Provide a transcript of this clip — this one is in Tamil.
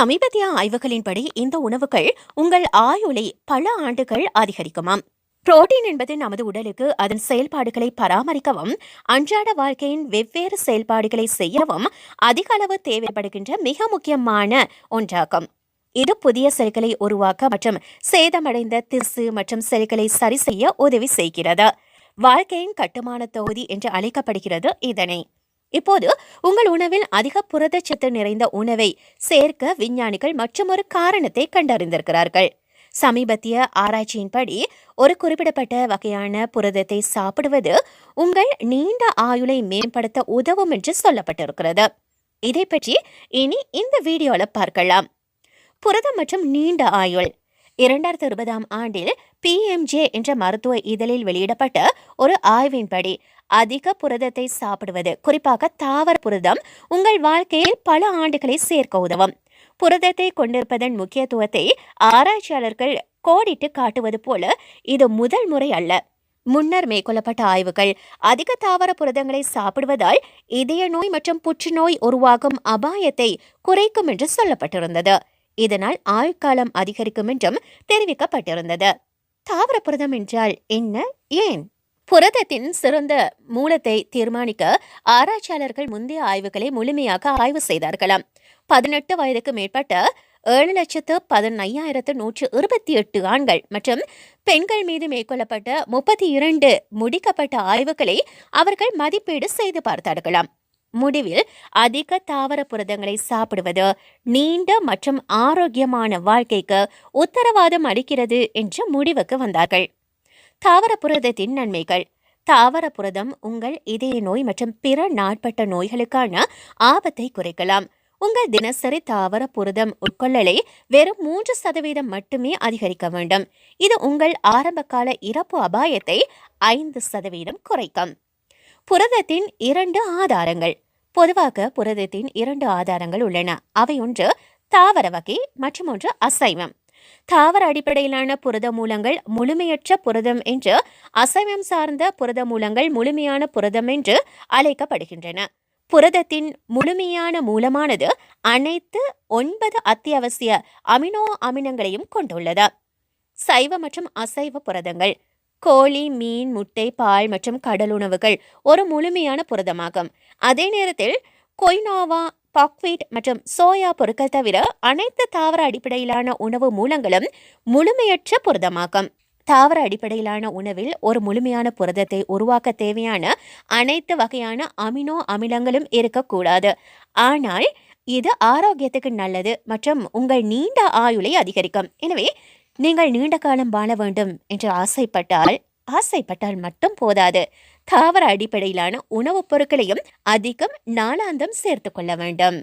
சமீபத்திய ஆய்வுகளின்படி இந்த உணவுகள் உங்கள் ஆயுளை பல ஆண்டுகள் அதிகரிக்குமாம். புரோட்டீன் என்பது நமது உடலுக்கு அதன் செயல்பாடுகளை பராமரிக்கவும் அன்றாட வாழ்க்கையின் வெவ்வேறு செயல்பாடுகளை செய்யவும் அதிக அளவு தேவைப்படுகின்ற மிக முக்கியமான ஒன்றாகும். இது புதிய செல்களை உருவாக்க மற்றும் சேதமடைந்த திசு மற்றும் செல்களை சரி செய்ய உதவி செய்கிறது. வாழ்க்கையின் கட்டுமான தொகுதி என்று அழைக்கப்படுகிறது இதனை. இப்போது உங்கள் உணவில் அதிக புரதச்சத்து நிறைந்த உணவை சேர்க்க விஞ்ஞானிகள் மற்றொரு காரணத்தை கண்டறிந்திருக்கிறார்கள். சமீபத்திய ஆராய்ச்சியின்படி ஒரு குறிப்பிடப்பட்ட வகையான புரதத்தை சாப்பிடுவது உங்கள் நீண்ட ஆயுளை மேம்படுத்த உதவும் என்று சொல்லப்பட்டிருக்கிறது. இதை பற்றி இனி இந்த வீடியோவில் பார்க்கலாம். புரதம் மற்றும் நீண்ட ஆயுள். இரண்டாயிரத்தி இருபதாம் ஆண்டில் பிஎம்ஜே என்ற மருத்துவ இதழில் வெளியிடப்பட்ட ஒரு ஆய்வின்படி அதிக புரதத்தை சாப்பிடுவது குறிப்பாக தாவர புரதம் உங்கள் வாழ்க்கையில் பல ஆண்டுகளை சேர்க்க உதவும். புரதத்தை கொண்டிருப்பதன் முக்கியத்துவத்தை ஆராய்ச்சியாளர்கள் கோடிட்டு காட்டுவது போல இது முதல் முறை அல்ல. முன்னர் மேற்கொள்ளப்பட்ட ஆய்வுகள் அதிக தாவர புரதங்களை சாப்பிடுவதால் இதய நோய் மற்றும் புற்றுநோய் உருவாகும் அபாயத்தை குறைக்கும் என்று சொல்லப்பட்டிருந்தது. இதனால் ஆயுட்காலம் அதிகரிக்கும் என்றும் தெரிவிக்கப்பட்டிருந்தது. தாவர புரதம் என்றால் என்ன? ஏன்? புரதத்தின் சிறந்த மூலத்தை தீர்மானிக்க ஆராய்ச்சியாளர்கள் முந்தைய ஆய்வுகளை முழுமையாக ஆய்வு செய்தார்களாம். பதினெட்டு வயதுக்கு மேற்பட்ட ஏழு லட்சத்து பதினையாயிரத்து நூற்று இருபத்தி எட்டு ஆண்கள் மற்றும் பெண்கள் மீது மேற்கொள்ளப்பட்ட முப்பத்தி இரண்டு முடிக்கப்பட்ட ஆய்வுகளை அவர்கள் மதிப்பீடு செய்து பார்த்தார்களாம். முடிவில் அதிக தாவர புரதங்களை சாப்பிடுவது நீண்ட மற்றும் ஆரோக்கியமான வாழ்க்கைக்கு உத்தரவாதம் அளிக்கிறது என்ற முடிவுக்கு வந்தார்கள். தாவர புரதத்தின் நன்மைகள். தாவர புரதம் உங்கள் இதய நோய் மற்றும் பிற நாட்பட்ட நோய்களுக்கான ஆபத்தை குறைக்கலாம். உங்கள் தினசரி தாவர புரதம் உட்கொள்ளலை வெறும் மூன்று சதவீதம் மட்டுமே அதிகரிக்க வேண்டும். இது உங்கள் ஆரம்பகால இறப்பு அபாயத்தை ஐந்து சதவீதம் குறைக்கும். புரதத்தின் இரண்டு ஆதாரங்கள். பொதுவாக புரதத்தின் இரண்டு ஆதாரங்கள் உள்ளன. அவை ஒன்று தாவர வகை மற்றும் ஒன்று அசைவம். தாவர அடிப்படையிலான புரத மூலங்கள் முழுமையற்ற புரதம் என்று அசைவம் சார்ந்த புரத மூலங்கள் முழுமையான புரதம் என்று அழைக்கப்படுகின்றன. புரதத்தின் முழுமையான மூலமானது அனைத்து ஒன்பது அத்தியாவசிய அமினோ அமினங்களையும் கொண்டுள்ளது. சைவ மற்றும் அசைவ புரதங்கள். கோழி மீன் முட்டை பால் மற்றும் கடல் உணவுகள் ஒரு முழுமையான புரதமாகும். அதே நேரத்தில் கொய்னாவா பாக்வீட் மற்றும் சோயா பொருட்கள் தவிர அனைத்து தாவர அடிப்படையிலான உணவு மூலங்களும் முழுமையற்ற புரதமாகும். தாவர அடிப்படையிலான உணவில் ஒரு முழுமையான புரதத்தை உருவாக்க தேவையான அனைத்து வகையான அமினோ அமிலங்களும் இருக்கக்கூடாது. ஆனால் இது ஆரோக்கியத்துக்கு நல்லது மற்றும் உங்கள் நீண்ட ஆயுளை அதிகரிக்கும். எனவே நீங்கள் நீண்ட காலம் வாழ வேண்டும் என்று ஆசைப்பட்டால் ஆசைப்பட்டால் மட்டும் போதாது. தாவர அடிப்படையிலான உணவுப் பொருட்களையும் அதிகம் நாளாந்தம் சேர்த்து கொள்ள வேண்டும்.